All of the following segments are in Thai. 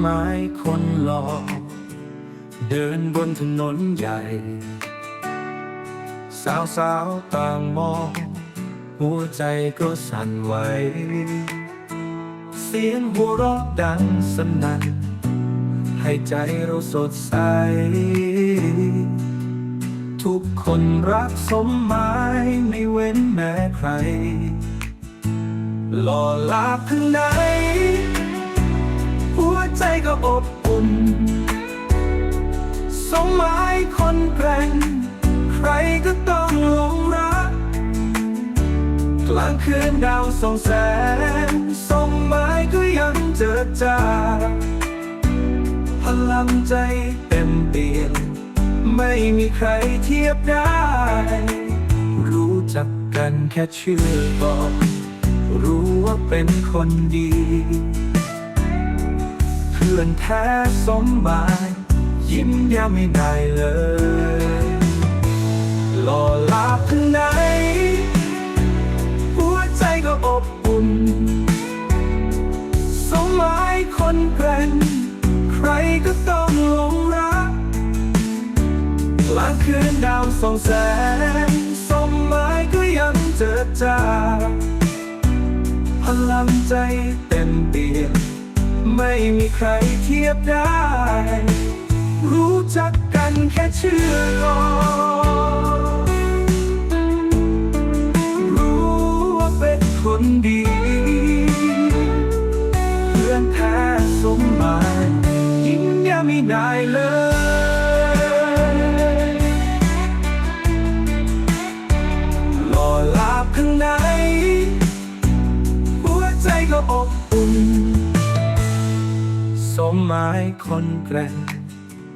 หมายคนหลอกเดินบนถนนใหญ่ สาวสาวต่างมอง หัวใจก็สั่นไหว เสียงหัวเราะดังสนั่นให้ใจเราสดใส ทุกคนรักสมหมายไม่เว้นแม้ใคร หล่อลาภข้างในหัวใจ ก็อบอุ่นสมหมายคนแกร่ง ใครก็ต้องหลงรัก กลางคืนดาวส่องแสงสมหมายก็ยังเจอจ้าพลังใจเต็มเปี่ยมไม่มีใครเทียบได้ รู้จักกันแค่ชื่อบอก รู้ว่าเป็นคนดี พื่อนแท้สมหมายยิ้มแย้มไม่ได้เลยหล่อลาภข้างในหัวใจก็อบอุ่น สมหมายคนแกร่งใครก็ต้องหลงรักกลางคืนดาวสองแสงสมหมายก็ยังเจอจ้าพลังใจ ไม่มีใครเทียบได้ รู้จักกันแค่ชื่อลอรู้ว่าเป็นคนดี เพื่อนแท้สมหมายยิ้มแย้มไม่ได้เลยหล่อลาบข้างใน หัวใจก็อบ มหมายคนแกร่ง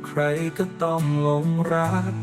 ใครก็ต้องหลงรัก